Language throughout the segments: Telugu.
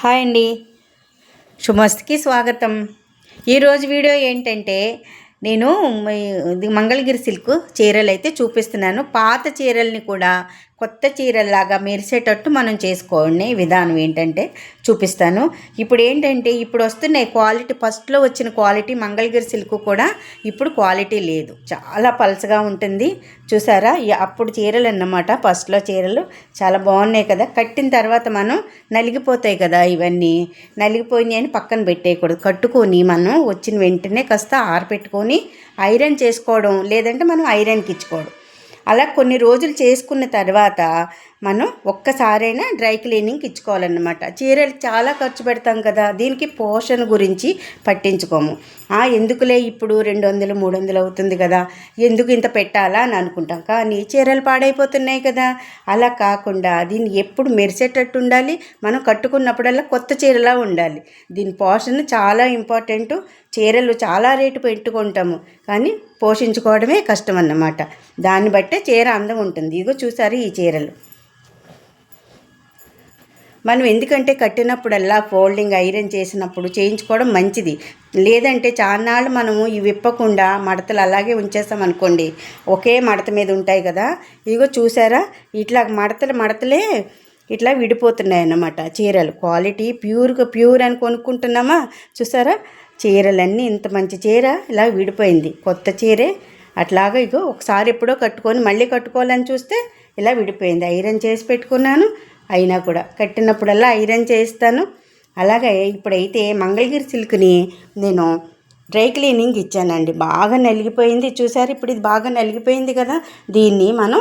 హాయ్ అండి. శుభస్తికి స్వాగతం. ఈరోజు వీడియో ఏంటంటే నేను మంగళగిరి సిల్క్ చీరలు అయితే చూపిస్తున్నాను. పాత చీరల్ని కూడా కొత్త చీరల్లాగా మెరిసేటట్టు మనం చేసుకోండి. విధానం ఏంటంటే చూపిస్తాను. ఇప్పుడు ఏంటంటే ఇప్పుడు వస్తున్నాయి క్వాలిటీ ఫస్ట్లో వచ్చిన క్వాలిటీ మంగళగిరి సిల్క్ కూడా ఇప్పుడు క్వాలిటీ లేదు. చాలా పలసగా ఉంటుంది. చూసారా? అప్పుడు చీరలు అన్నమాట. ఫస్ట్లో చీరలు చాలా బాగున్నాయి కదా. కట్టిన తర్వాత మనం నలిగిపోతాయి కదా ఇవన్నీ. నలిగిపోయినాయి అని పక్కన పెట్టేయకూడదు. కట్టుకొని మనం వచ్చిన వెంటనే కాస్త ఆరపెట్టుకొని ఐరన్ చేసుకోవడం లేదంటే మనం ఐరన్కి ఇచ్చుకోవడం. అలా కొన్ని రోజులు చేసుకున్న తర్వాత మనం ఒక్కసారైనా డ్రై క్లీనింగ్కి ఇచ్చుకోవాలన్నమాట. చీరలు చాలా ఖర్చు పెడతాం కదా దీనికి పోషణ గురించి పట్టించుకోము. ఆ ఎందుకులే ఇప్పుడు రెండు వందలు మూడు వందలు అవుతుంది కదా ఎందుకు ఇంత పెట్టాలా అని అనుకుంటాం. కానీ చీరలు పాడైపోతున్నాయి కదా. అలా కాకుండా దీన్ని ఎప్పుడు మెరిసేటట్టు ఉండాలి మనం కట్టుకున్నప్పుడల్లా కొత్త చీరలా ఉండాలి. దీని పోషణ చాలా ఇంపార్టెంట్. చీరలు చాలా రేటు పెట్టుకుంటాము కానీ పోషించుకోవడమే కష్టం అన్నమాట దాన్ని బట్టే చీర అందం ఉంటుంది. ఇదిగో చూసారు ఈ చీరలు. మనం ఎందుకంటే కట్టినప్పుడల్లా ఫోల్డింగ్ ఐరన్ చేసినప్పుడు చేయించుకోవడం మంచిది. లేదంటే చాలాళ్ళు మనము ఇవి విప్పకుండా మడతలు అలాగే ఉంచేస్తాం అనుకోండి. ఒకే మడత మీద ఉంటాయి కదా. ఇగో చూసారా? ఇట్లా మడతలు మడతలే ఇట్లా విడిపోతున్నాయి అన్నమాట చీరలు. క్వాలిటీ ప్యూర్గా ప్యూర్ అని కొనుక్కుంటున్నామా? చూసారా? చీరలన్నీ ఇంత మంచి చీర ఇలా విడిపోయింది. కొత్త చీరే. అట్లాగా ఇగో ఒకసారి ఎప్పుడో కట్టుకొని మళ్ళీ కట్టుకోవాలని చూస్తే ఇలా విడిపోయింది. ఐరన్ చేసి పెట్టుకున్నాను. అయినా కూడా. కట్టినప్పుడల్లా ఐరన్ చేస్తాను అలాగే ఇప్పుడైతే మంగళగిరి సిల్క్ని నేను డ్రై క్లీనింగ్ ఇచ్చానండి. బాగా నలిగిపోయింది. చూసారు ఇప్పుడు ఇది బాగా నలిగిపోయింది కదా. దీన్ని మనం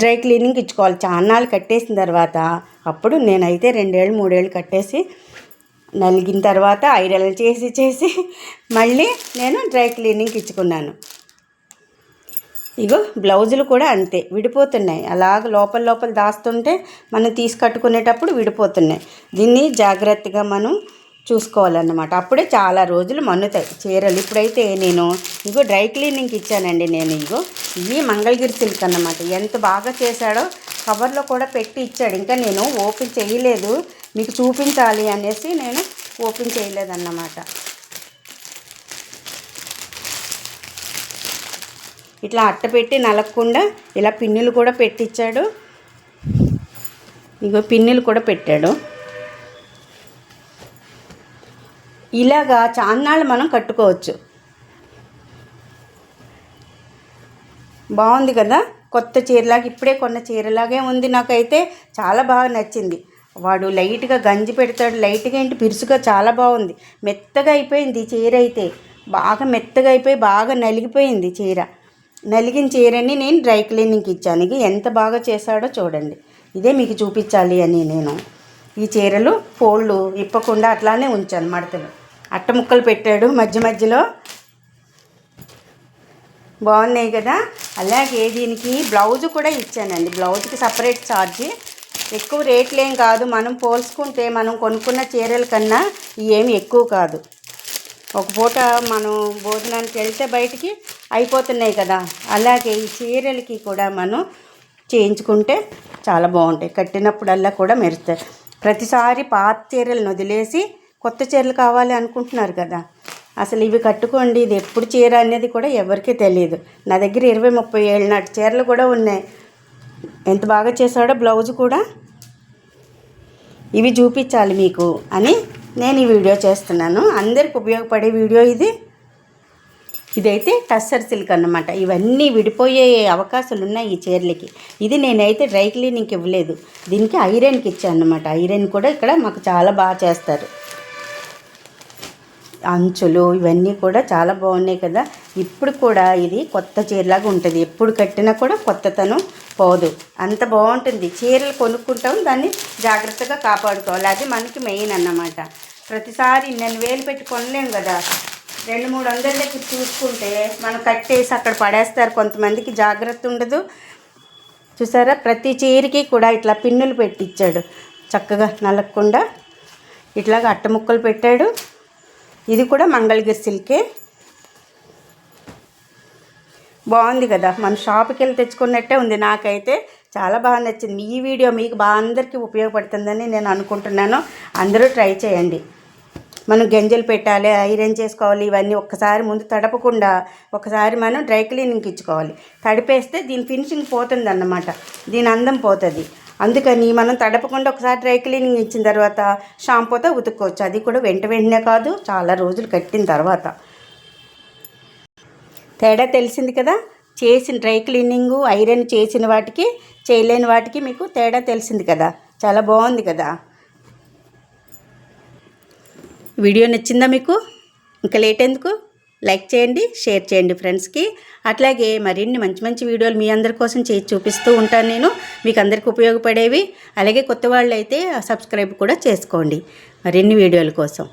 డ్రై క్లీనింగ్ ఇచ్చుకోవాలి. చాన్నాళ్ళు కట్టేసిన తర్వాత అప్పుడు నేనైతే రెండేళ్ళు మూడేళ్ళు కట్టేసి నలిగిన తర్వాత ఐరన్ చేసి చేసి మళ్ళీ నేను డ్రై క్లీనింగ్ ఇచ్చుకున్నాను. ఇగో బ్లౌజులు కూడా అంతే విడిపోతున్నాయి. అలాగ లోపల లోపల దాస్తుంటే మనం తీసి కట్టుకునేటప్పుడు విడిపోతున్నాయి. దీన్ని జాగ్రత్తగా మనం చూసుకోవాలన్నమాట. అప్పుడే చాలా రోజులు మన్నుతాయి చీరలు. ఇప్పుడైతే నేను ఇగో డ్రై క్లీనింగ్కి ఇచ్చానండి నేను ఇగో. ఇవి మంగళగిరి సిల్క్ అన్నమాట. ఎంత బాగా చేశాడో కవర్లో కూడా పెట్టి ఇచ్చాడు. ఇంకా నేను ఓపెన్ చేయలేదు. మీకు చూపించాలి అనేసి నేను ఓపెన్ చేయలేదన్నమాట. ఇట్లా అట్ట పెట్టి నలగకుండా ఇలా పిన్నులు కూడా పెట్టించాడు ఇగో పిన్నులు కూడా పెట్టాడు. ఇలాగా చాన్నాళ్ళు మనం కట్టుకోవచ్చు. బాగుంది కదా? కొత్త చీరలాగా ఇప్పుడే కొన్న చీరలాగే ఉంది నాకైతే. చాలా బాగా నచ్చింది. వాడు లైట్గా గంజి పెడతాడు. లైట్గా ఏంటి? పిరుసుగా చాలా బాగుంది. మెత్తగా అయిపోయింది చీర అయితే. బాగా మెత్తగా అయిపోయి బాగా నలిగిపోయింది చీర. నలిగిన చీరని నేను డ్రై క్లీనింగ్కి ఇచ్చాను. ఇక ఎంత బాగా చేశాడో చూడండి. ఇదే మీకు చూపించాలి అని నేను. ఈ చీరలు ఫోళ్ళు ఇప్పకుండా అట్లానే ఉంచాను మడతలు. అట్ట ముక్కలు పెట్టాడు మధ్య మధ్యలో. బాగున్నాయి కదా? అలాగే దీనికి బ్లౌజ్ కూడా ఇచ్చానండి. బ్లౌజ్కి సపరేట్ ఛార్జ్ ఎక్కువ రేట్లు ఏం కాదు. మనం పోల్చుకుంటే మనం కొనుక్కున్న చీరల కన్నా ఏమి ఎక్కువ కాదు. ఒక పూట మనం భోజనానికి వెళ్తే బయటికి అయిపోతున్నాయి కదా. అలాగే ఈ చీరలకి కూడా మనం చేయించుకుంటే చాలా బాగుంటాయి. కట్టినప్పుడల్లా కూడా మెరుస్తాయి. ప్రతిసారి పాత చీరలను వదిలేసి కొత్త చీరలు కావాలి అనుకుంటున్నారు కదా. అసలు ఇవి కట్టుకోండి ఇది ఎప్పుడు చీర అనేది కూడా ఎవరికీ తెలియదు. నా దగ్గర ఇరవై ముప్పై ఏళ్ళ నాటి చీరలు కూడా ఉన్నాయి. ఎంత బాగా చేశాడో బ్లౌజ్ కూడా ఇవి చూపించాలి మీకు అని నేను ఈ వీడియో చేస్తున్నాను. అందరికి ఉపయోగపడే వీడియో ఇది. ఇదైతే టస్సర్ సిల్క్ అన్నమాట. ఇవన్నీ విడిపోయే అవకాశాలు ఉన్నాయి ఈ చీరలకి. ఇది నేనైతే డ్రై క్లీనింగ్కి ఇవ్వలేదు. దీనికి ఐరన్కి ఇచ్చాను అనమాట ఐరన్ కూడా ఇక్కడ మాకు చాలా బాగా చేస్తారు. అంచులు ఇవన్నీ కూడా చాలా బాగున్నాయి కదా. ఇప్పుడు కూడా ఇది కొత్త చీరలాగా ఉంటుంది. ఎప్పుడు కట్టినా కూడా కొత్తతనం పోదు. అంత బాగుంటుంది. చీరలు కొనుక్కుంటాం దాన్ని జాగ్రత్తగా కాపాడుకోవాలి. అది మనకి మెయిన్ అన్నమాట. ప్రతిసారి నేను వేలు పెట్టి కొనలేము కదా. రెండు మూడు వందల చూసుకుంటే మనం కట్టేసి అక్కడ పడేస్తారు. కొంతమందికి జాగ్రత్త ఉండదు. చూసారా? ప్రతి చీరకి కూడా ఇట్లా పిన్నులు పెట్టించాడు చక్కగా నలగకుండా ఇట్లాగా అట్ట ముక్కలు పెట్టాడు. ఇది కూడా మంగళగిరి సిల్కే. బాగుంది కదా? మన షాప్కి వెళ్ళి తెచ్చుకున్నట్టే ఉంది. నాకైతే చాలా బాగా నచ్చింది. ఈ వీడియో మీకు బాగా అందరికీ ఉపయోగపడుతుందని నేను అనుకుంటున్నాను. అందరూ ట్రై చేయండి. మనం గంజలు పెట్టాలి ఐరన్ చేసుకోవాలి ఇవన్నీ ఒక్కసారి ముందు తడపకుండా ఒకసారి మనం డ్రై క్లీనింగ్కి ఇచ్చుకోవాలి. తడిపేస్తే దీని ఫినిషింగ్ పోతుంది అన్నమాట దీని అందం పోతుంది. అందుకని మనం తడపకుండా ఒకసారి డ్రై క్లీనింగ్ ఇచ్చిన తర్వాత షాంపూతో ఉతుక్కోవచ్చు. అది కూడా వెంట వెంటనే కాదు చాలా రోజులు కట్టిన తర్వాత. తేడా తెలిసింది కదా? చేసిన డ్రై క్లీనింగు ఐరన్ చేసిన వాటికి చేయలేని వాటికి మీకు తేడా తెలిసింది కదా? చాలా బాగుంది కదా? వీడియో నచ్చిందా మీకు? ఇంకా లేట్ ఎందుకు? లైక్ చేయండి షేర్ చేయండి ఫ్రెండ్స్కి. అట్లాగే మరిన్ని మంచి మంచి వీడియోలు మీ అందరి కోసం చేసి చూపిస్తూ ఉంటాను నేను. మీకు అందరికి ఉపయోగపడేవి. అలాగే కొత్త వాళ్ళు అయితే సబ్స్క్రైబ్ కూడా చేసుకోండి. మరిన్ని వీడియోల కోసం.